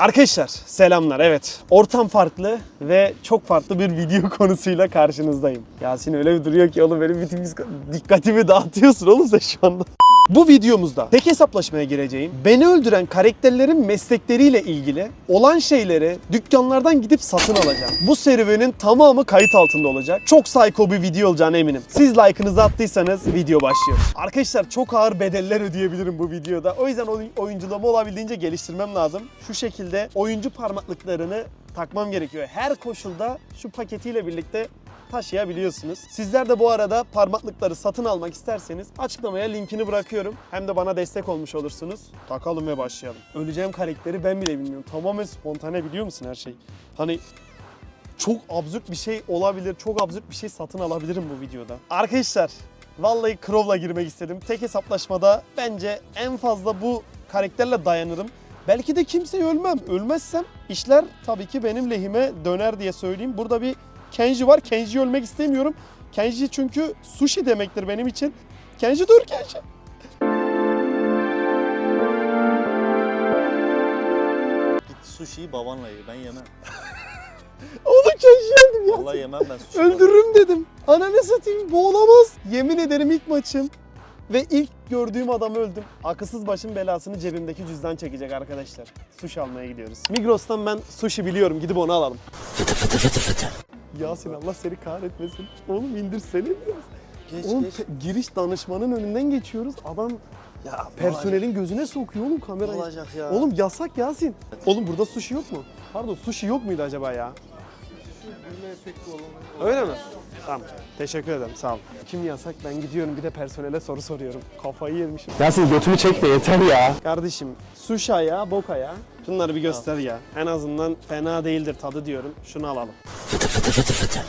Arkadaşlar selamlar evet. Ortam farklı ve çok farklı bir video konusuyla karşınızdayım. Yasin öyle bir duruyor ki oğlum benim bütün dikkatimi dağıtıyorsun oğlum sen şu anda. Bu videomuzda tek hesaplaşmaya gireceğim. Beni öldüren karakterlerin meslekleriyle ilgili olan şeyleri dükkanlardan gidip satın alacağım. Bu serüvenin tamamı kayıt altında olacak. Çok psycho bir video olacağına eminim. Siz like'ınızı attıysanız video başlıyor. Arkadaşlar çok ağır bedeller ödeyebilirim bu videoda. O yüzden oy- oyunculuğumu olabildiğince geliştirmem lazım. Şu şekilde oyuncu parmaklıklarını takmam gerekiyor. Her koşulda şu paketiyle birlikte taşıyabiliyorsunuz. Sizler de bu arada parmaklıkları satın almak isterseniz açıklamaya linkini bırakıyorum. Hem de bana destek olmuş olursunuz. Takalım ve başlayalım. Öleceğim karakteri ben bile bilmiyorum. Tamamen spontane biliyor musun her şey? Hani çok absürt bir şey olabilir, çok absürt bir şey satın alabilirim bu videoda. Arkadaşlar, vallahi Crow'la girmek istedim. Tek hesaplaşmada bence en fazla bu karakterle dayanırım. Belki de kimseyi ölmem. Ölmezsem işler tabii ki benim lehime döner diye söyleyeyim. Burada bir Kenji var. Kenji'yi ölmek istemiyorum. Kenji çünkü sushi demektir benim için. Kenji dur Kenji. Git sushi'yi babanla ye. Ben yemem. Oğlum Kenji yedim ya. Vallahi yemem ben sushi. Öldürürüm dedim. Ananı satayım bu olamaz. Yemin ederim ilk maçım. Ve ilk gördüğüm adam öldüm. Akılsız başın belasını cebimdeki cüzdan çekecek arkadaşlar. Sushi almaya gidiyoruz. Migros'tan ben sushi biliyorum. Gidip onu alalım. Yasin Allah seni kahretmesin. Oğlum indirsene biraz. Geç Oğlum geç. giriş danışmanın önünden geçiyoruz. Adam Ya personelin gözüne sokuyor oğlum ne kamerayı. olacak ya? Oğlum yasak Yasin. Oğlum burada sushi yok mu? Pardon sushi yok muydu acaba ya? Öyle mi? Tamam. Teşekkür ederim. Sağ ol. Kim yasak? Ben gidiyorum bir de personele soru soruyorum. Kafayı yemişim. Yasin götümü çekme yeter ya. Kardeşim sushi ayağı, bok ayağı. Şunları bir göster ya. En azından fena değildir tadı diyorum. Şunu alalım.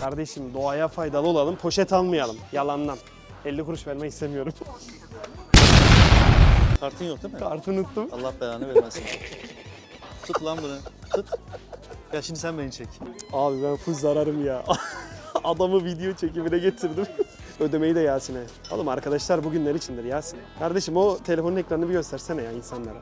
Kardeşim doğaya faydalı olalım. Poşet almayalım. Yalandan. 50 kuruş vermek istemiyorum. Kartın yok değil mi? Kartı unuttum. Allah belanı vermesin. Tut lan bunu. Tut. Ya şimdi sen beni çek. Abi ben full zararım ya. Adamı video çekimine getirdim. Ödemeyi de Yasin'e. Oğlum arkadaşlar bugünler içindir Yasin. Kardeşim o telefonun ekranını bir göstersene ya insanlara.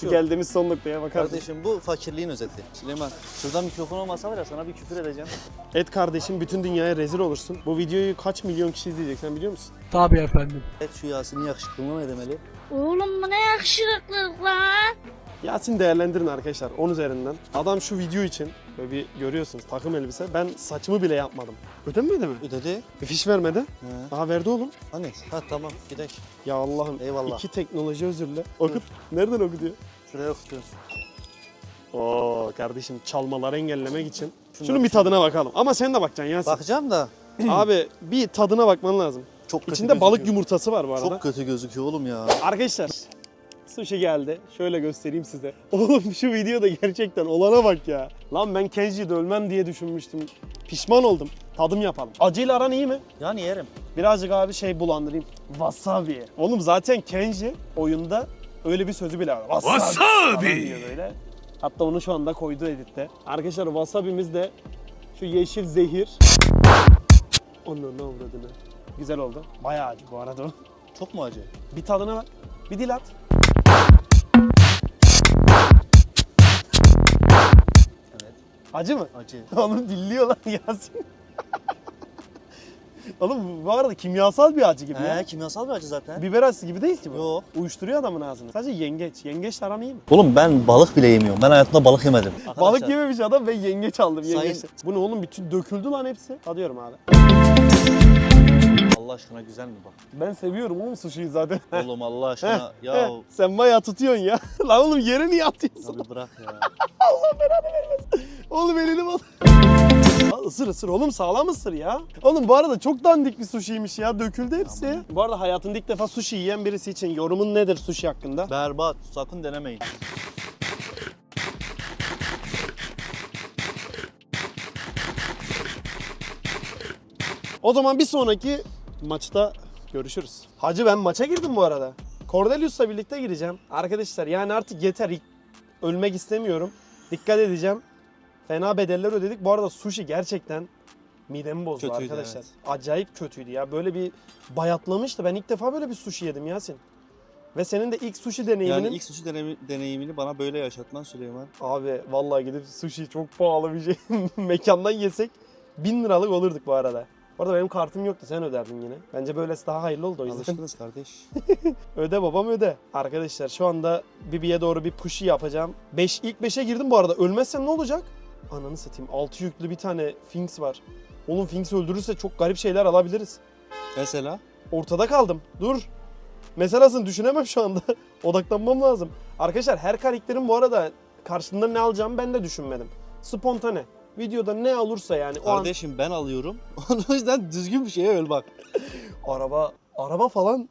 Şu geldiğimiz son noktaya bakar mısın? Kardeşim bu fakirliğin özeti. Süleyman şurada mikrofon olmasa var ya sana bir küfür edeceğim. Et kardeşim bütün dünyaya rezil olursun. Bu videoyu kaç milyon kişi izleyecek sen biliyor musun? Tabii efendim. Et şu Yasin'in yakışıklılığına ne demeli? Oğlum bu ne yakışıklılık lan? Yasin değerlendirin arkadaşlar 10 üzerinden. Adam şu video için böyle bir görüyorsunuz takım elbise. Ben saçımı bile yapmadım. Ödenmedi mi? Ödedi. E, fiş vermedi. He. Daha verdi oğlum. Hani? Ha tamam gidelim. Ya Allah'ım. Eyvallah. İki teknoloji özürle. Okut. Nereden okutuyor? Şuraya okutuyorsun. Oo kardeşim çalmaları engellemek için. Şunu Şunun bir tadına bakalım. Ama sen de bakacaksın Yasin. Bakacağım da Abi bir tadına bakman lazım. çok kötü İçinde balık gözüküyor. yumurtası var bu arada. Çok kötü gözüküyor oğlum ya. Arkadaşlar sushi geldi. Şöyle göstereyim size. Oğlum şu videoda gerçekten olana bak ya. Lan ben Kenji'de ölmem diye düşünmüştüm. Pişman oldum. Tadım yapalım. Acıyla aran iyi mi? Yani yerim. Birazcık abi şey bulandırayım. Wasabi. Oğlum zaten Kenji oyunda öyle bir sözü bile var. Wasabi. diyor böyle. Hatta onu şu anda koydu editte. Arkadaşlar wasabi'miz de şu yeşil zehir. Onun ne avradını. Güzel oldu. Bayağı acı bu arada o. Çok mu acı? Bir tadına bak. Bir dil at. Acı mı? Acı. Oğlum dilliyor lan Yasin. Oğlum bu arada kimyasal bir acı gibi ya. He kimyasal bir acı zaten. Biber acısı gibi değil ki bu. Yok. Uyuşturuyor adamın ağzını. Sadece yengeç. Yengeç aran iyi mi? Oğlum ben balık bile yemiyorum. Ben hayatımda balık yemedim. Balık yememiş adam ve yengeç aldım. Sayın- Yengeç. Bu ne oğlum? Bütün döküldü lan hepsi. Tadıyorum abi. Allah aşkına güzel mi bak? Ben seviyorum oğlum sushi'yi zaten. Oğlum Allah aşkına ya Sen bayağı tutuyorsun ya. lan oğlum yere niye atıyorsun? abi bırak ya. Oğlum elini bak. Isır ısır oğlum sağlam ısır ya. Oğlum bu arada çok dandik bir sushi'ymiş ya. Döküldü hepsi. Bu arada hayatında ilk defa sushi yiyen birisi için yorumun nedir sushi hakkında? Berbat. Sakın denemeyin. O zaman bir sonraki maçta görüşürüz. Hacı ben maça girdim bu arada. Cordelius'la birlikte gireceğim. Arkadaşlar yani artık yeter. Ölmek istemiyorum. Dikkat edeceğim. Fena bedeller ödedik. Bu arada sushi gerçekten midemi bozdu Kötüydü, arkadaşlar. evet. Acayip kötüydü ya. Böyle bir bayatlamıştı. Ben ilk defa böyle bir sushi yedim Yasin. Ve senin de ilk sushi deneyiminin... Yani ilk sushi deneyimi- deneyimini bana böyle yaşatman Süleyman. Abi vallahi gidip sushi çok pahalı bir şey. Mekandan yesek 1000 liralık olurduk bu arada. Bu arada benim kartım yoktu sen öderdin yine. Bence böylesi daha hayırlı oldu o yüzden. Alışkınız kardeş. öde babam öde. Arkadaşlar şu anda Bibi'ye doğru bir pushy yapacağım. Beş, ilk 5'e girdim bu arada. Ölmezsem ne olacak? Ananı satayım. 6 yüklü bir tane Finks var. Oğlum Finks öldürürse çok garip şeyler alabiliriz. Mesela Ortada kaldım. Dur. Meselasını düşünemem şu anda. Odaklanmam lazım. Arkadaşlar her karakterin bu arada karşılığında ne alacağımı ben de düşünmedim. Spontane. Videoda ne olursa yani o an kardeşim ben alıyorum. o yüzden düzgün bir şeye öl bak. araba araba falan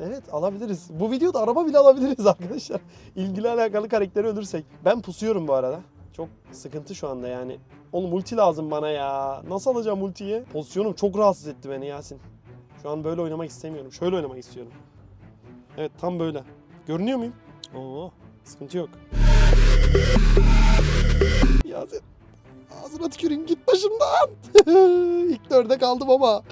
Evet alabiliriz. Bu videoda araba bile alabiliriz arkadaşlar. İlgili alakalı karakteri ölürsek. Ben pusuyorum bu arada. Çok sıkıntı şu anda yani. Oğlum ulti lazım bana ya. Nasıl alacağım ultiyi? Pozisyonum çok rahatsız etti beni Yasin. Şu an böyle oynamak istemiyorum. Şöyle oynamak istiyorum. Evet tam böyle. Görünüyor muyum? Oo. Sıkıntı yok. Yasin. Ağzına tüküreyim git başımdan. İlk dörde kaldım ama.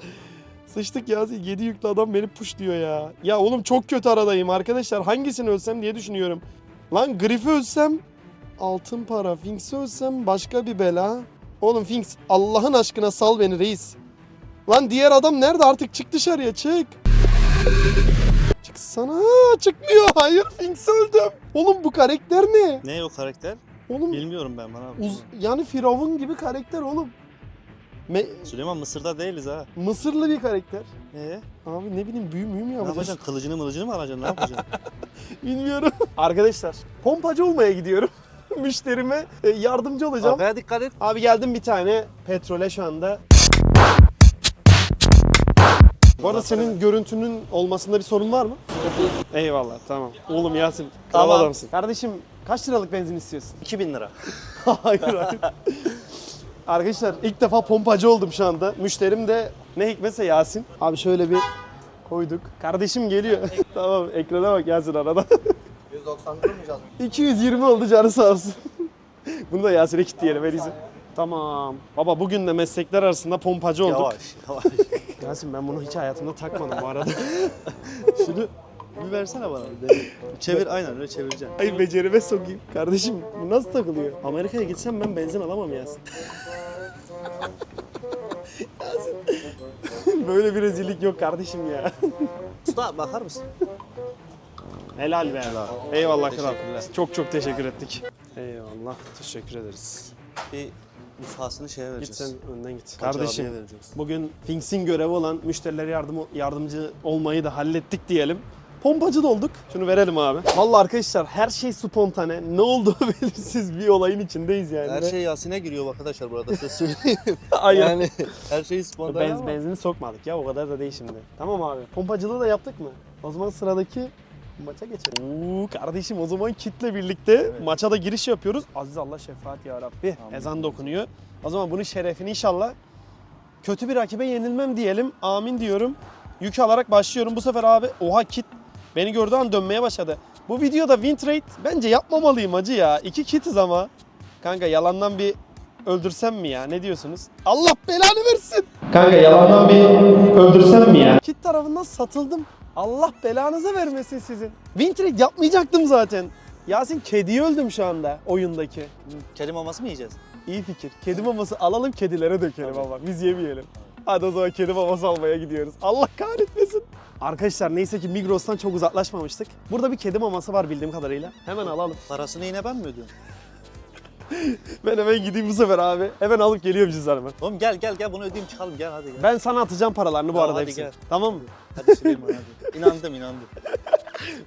Sıçtık Yasin. 7 yüklü adam beni push diyor ya. Ya oğlum çok kötü aradayım arkadaşlar. Hangisini ölsem diye düşünüyorum. Lan Griff'i ölsem altın para. Finks'i ölsem başka bir bela. Oğlum Finks Allah'ın aşkına sal beni reis. Lan diğer adam nerede artık çık dışarıya çık. Çıksana çıkmıyor. Hayır Finks öldüm. Oğlum bu karakter ne? Ne o karakter? Oğlum Bilmiyorum ben bana. uz- yani Firavun gibi karakter oğlum. Me- Süleyman Mısır'da değiliz ha. Mısırlı bir karakter. Ee, Abi ne bileyim büyü müyü mü ne yapacağız? yapacaksın? Kılıcını mılıcını mı alacaksın? Ne yapacaksın? Bilmiyorum. Arkadaşlar pompacı olmaya gidiyorum. Müşterime e, yardımcı olacağım. Arkaya dikkat et. Abi geldim bir tane petrole şu anda. Bu arada senin görüntünün olmasında bir sorun var mı? Eyvallah tamam. Oğlum Yasin kral Tamam. adamsın. Kardeşim kaç liralık benzin istiyorsun? 2000 lira. hayır hayır. Arkadaşlar ilk defa pompacı oldum şu anda. Müşterim de ne hikmetse Yasin. Abi şöyle bir koyduk. Kardeşim geliyor. tamam ekrana bak Yasin arada. 190 durmayacağız mı? 220 oldu canı sağ olsun. Bunu da Yasin'e kilitleyelim en iyisi. Tamam. Baba bugün de meslekler arasında pompacı olduk. Yavaş yavaş. Yasin ben bunu hiç hayatımda takmadım bu arada. Şunu bir versene bana. Çevir aynen öyle çevireceksin. Ay becerime sokayım. Kardeşim bu nasıl takılıyor? Amerika'ya gitsem ben benzin alamam Yasin. Böyle bir rezillik yok kardeşim ya. Usta bakar mısın? Helal be. Eyvallah kral. Teşekkürler. Çok çok teşekkür ettik. Eyvallah. Teşekkür ederiz. Bir nüfasını şeye Git vereceğiz. sen önden git. Hacı Kardeşim vereceğiz. bugün Finks'in görevi olan müşterilere yardım, yardımcı olmayı da hallettik diyelim. Pompacı da olduk. Şunu verelim abi. Vallahi arkadaşlar her şey spontane. Ne olduğu belirsiz bir olayın içindeyiz yani. Her şey Yasin'e giriyor arkadaşlar burada size söyleyeyim. Aynen. yani her şey spontane Benz, ama. benzini sokmadık ya o kadar da değil şimdi. Tamam abi. Pompacılığı da yaptık mı? O zaman sıradaki maça geçelim. Oo kardeşim o zaman kitle birlikte maça da giriş yapıyoruz. Aziz Allah şefaat ya Rabbi. Amin. Ezan dokunuyor. O zaman bunun şerefini inşallah kötü bir rakibe yenilmem diyelim. Amin diyorum. Yük alarak başlıyorum. Bu sefer abi oha kit beni gördüğü an dönmeye başladı. Bu videoda win trade bence yapmamalıyım acı ya. İki kitiz ama. Kanka yalandan bir öldürsem mi ya? Ne diyorsunuz? Allah belanı versin. Kanka yalandan bir öldürsem mi ya? Kit tarafından satıldım. Allah belanızı vermesin sizin. Win trade yapmayacaktım zaten. Yasin kediyi öldüm şu anda oyundaki. Kedi maması mı yiyeceğiz? İyi fikir. Kedi maması alalım kedilere dökelim ama biz yemeyelim. Hadi o zaman kedi maması almaya gidiyoruz. Allah kahretmesin. Arkadaşlar neyse ki Migros'tan çok uzaklaşmamıştık. Burada bir kedi maması var bildiğim kadarıyla. Hemen alalım. Parasını yine ben mi ödüyorum? Ben hemen gideyim bu sefer abi. Hemen alıp geliyorum cüzdanımı. Oğlum gel gel gel bunu ödeyeyim çıkalım gel hadi gel. Ben sana atacağım paralarını bu Tamam, arada hadi hepsini. gel. Tamam mı? Hadi Süleyman hadi. İnandım inandım.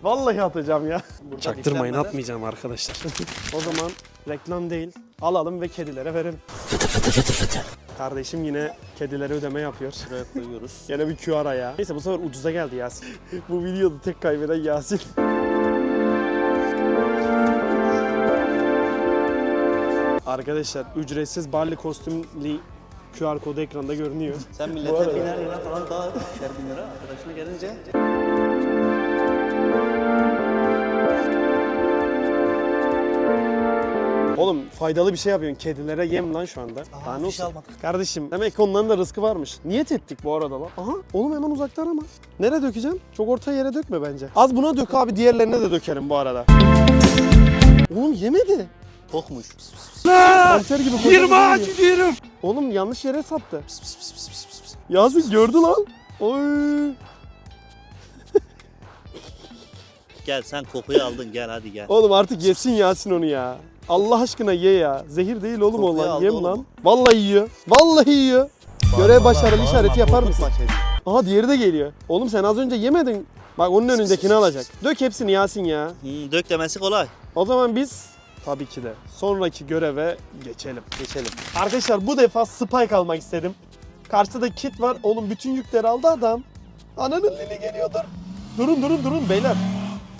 Vallahi atacağım ya. Burada Çaktırmayın diklenmeden- atmayacağım arkadaşlar. o zaman reklam değil. Alalım ve kedilere verelim. Kardeşim yine kedilere ödeme yapıyor. Buraya koyuyoruz. Gene bir QR ya. Neyse bu sefer ucuza geldi Yasin. bu videoda tek kaybeden Yasin. Arkadaşlar ücretsiz Barley kostümlü QR kodu ekranda görünüyor. Sen millete biner lira falan daha ikişer bin lira arkadaşına gelince. Oğlum faydalı bir şey yapıyorsun. Kedilere yem lan şu anda. Daha ne bir şey olsun? almadık. Kardeşim demek ki onların da rızkı varmış. Niyet ettik bu arada lan. Aha oğlum hemen uzaktan ama. Nereye dökeceğim? Çok orta yere dökme bence. Az buna dök abi diğerlerine de dökelim bu arada. Oğlum yemedi. Tokmuş. Kanser gibi kocaman yiyor. gidiyorum. Oğlum yanlış yere sattı. Yasin gördü lan. Oy. Gel sen kokuyu aldın gel hadi gel. Oğlum artık yesin Yasin onu ya. Allah aşkına ye ya. Zehir değil oğlum o Kokuyu lan. aldı Yem oğlum. lan. Vallahi yiyor. Vallahi yiyor. Görev başarılı işareti yapar mısın? Aha diğeri de geliyor. Oğlum sen az önce yemedin. Bak onun önündekini alacak. Dök hepsini Yasin ya. Hmm, dök demesi kolay. O zaman biz tabii ki de sonraki göreve geçelim. Geçelim. Arkadaşlar bu defa spike almak istedim. Karşıda kit var. Oğlum bütün yükleri aldı adam. Ananın dili geliyordur. Durun durun durun beyler.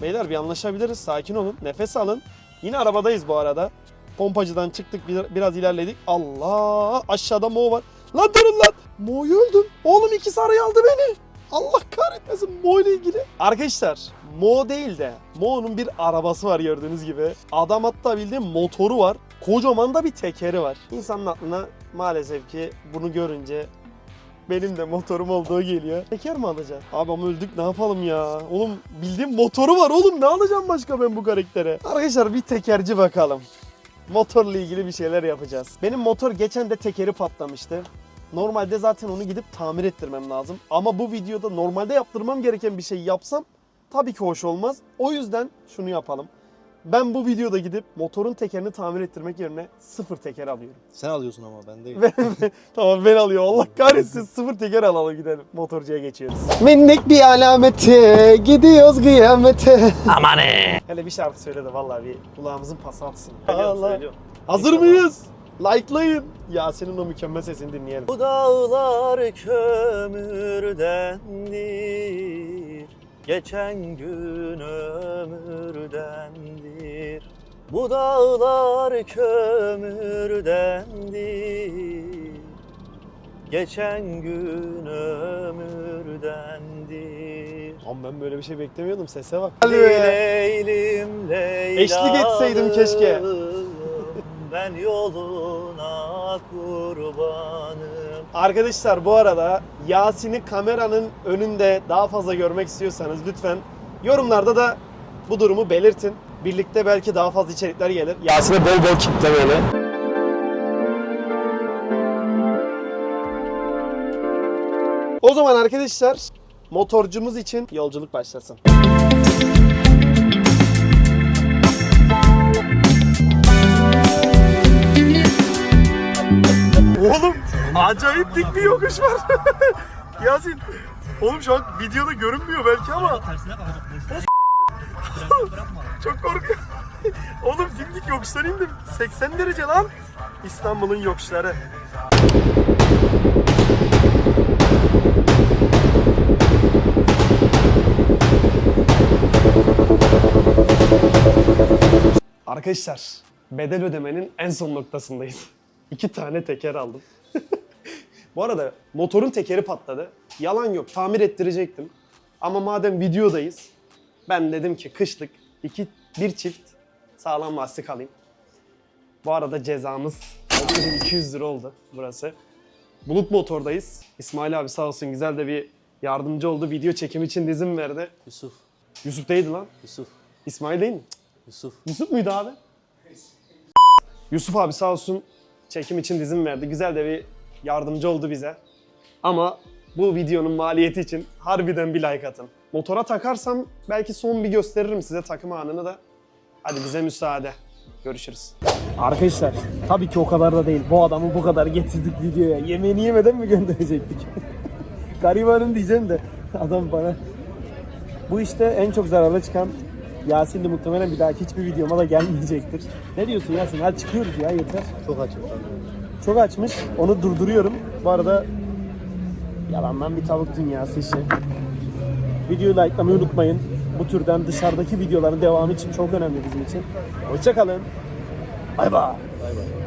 Beyler bir anlaşabiliriz. Sakin olun. Nefes alın. Yine arabadayız bu arada. Pompacıdan çıktık bir- biraz ilerledik. Allah aşağıda Mo var. Lan durun lan. Mo'yu öldüm. Oğlum iki sarıyı aldı beni. Allah kahretmesin Mo ile ilgili. Arkadaşlar Mo değil de Mo'nun bir arabası var gördüğünüz gibi. Adam hatta bildiğin motoru var. Kocaman da bir tekeri var. İnsanın aklına maalesef ki bunu görünce benim de motorum olduğu geliyor. Teker mi alacağım? Abi ama öldük ne yapalım ya? Oğlum bildiğim motoru var oğlum ne alacağım başka ben bu karaktere? Arkadaşlar bir tekerci bakalım. Motorla ilgili bir şeyler yapacağız. Benim motor geçen de tekeri patlamıştı. Normalde zaten onu gidip tamir ettirmem lazım. Ama bu videoda normalde yaptırmam gereken bir şey yapsam tabii ki hoş olmaz. O yüzden şunu yapalım. Ben bu videoda gidip motorun tekerini tamir ettirmek yerine sıfır teker alıyorum. Sen alıyorsun ama ben değil. Tamam ben alıyorum. Allah kahretsin sıfır teker alalım gidelim. Motorcuya geçiyoruz. Minnik bir alameti gidiyoruz kıyamete. Amane. Hele bir şarkı söyle de vallahi bir kulağımızın pası atsın. Söylüyorum, Allah. söylüyorum. Hazır mıyız? Likelayın. Yasin'in o mükemmel sesini dinleyelim. Bu dağlar kömürdendir Geçen gün ömürdendir Bu dağlar kömürdendir Geçen gün ömürdendir Ama ben böyle bir şey beklemiyordum. Sese bak. Leylim Leyla Eşlik etseydim keşke. Ben yoluna kurbanım Arkadaşlar bu arada Yasin'i kameranın önünde daha fazla görmek istiyorsanız lütfen yorumlarda da bu durumu belirtin. Birlikte belki daha fazla içerikler gelir. Yasin'e bol bol kitle böyle. O zaman arkadaşlar motorcumuz için yolculuk başlasın. Oğlum acayip dik bir yokuş var. Yasin. Oğlum şu an videoda görünmüyor belki ama. Çok korkuyorum. Oğlum dimdik yokuştan indim. 80 derece lan. İstanbul'un yokuşları. Arkadaşlar bedel ödemenin en son noktasındayız. İki tane teker aldım. Bu arada motorun tekeri patladı. Yalan yok tamir ettirecektim. Ama madem videodayız ben dedim ki kışlık iki, bir çift sağlam lastik alayım. Bu arada cezamız 6200 lira oldu burası. Bulut Motor'dayız. İsmail abi sağ olsun güzel de bir yardımcı oldu. Video çekim için de izin verdi. Yusuf, Yusuf değildi lan. Yusuf, İsmail değil mi? Yusuf. Yusuf muydu abi? Yusuf abi sağ olsun çekim için izin verdi. Güzel de bir yardımcı oldu bize. Ama bu videonun maliyeti için harbiden bir like atın. Motora takarsam belki son bir gösteririm size takım anını da. Hadi bize müsaade. Görüşürüz. Arkadaşlar tabii ki o kadar da değil. Bu adamı bu kadar getirdik videoya. Yemeğini yemeden mi gönderecektik? Garibanım diyeceğim de adam bana bu işte en çok zararlı çıkan Yasin de muhtemelen bir dahaki hiçbir videoma da gelmeyecektir. Ne diyorsun Yasin? Hadi çıkıyoruz ya yeter. Çok açık. Çok açmış. Onu durduruyorum. Bu arada yalandan bir tavuk dünyası işi. Videoyu likelamayı unutmayın. Bu türden dışarıdaki videoların devamı için çok önemli bizim için. Hoşçakalın. Bay bay. Bay bay.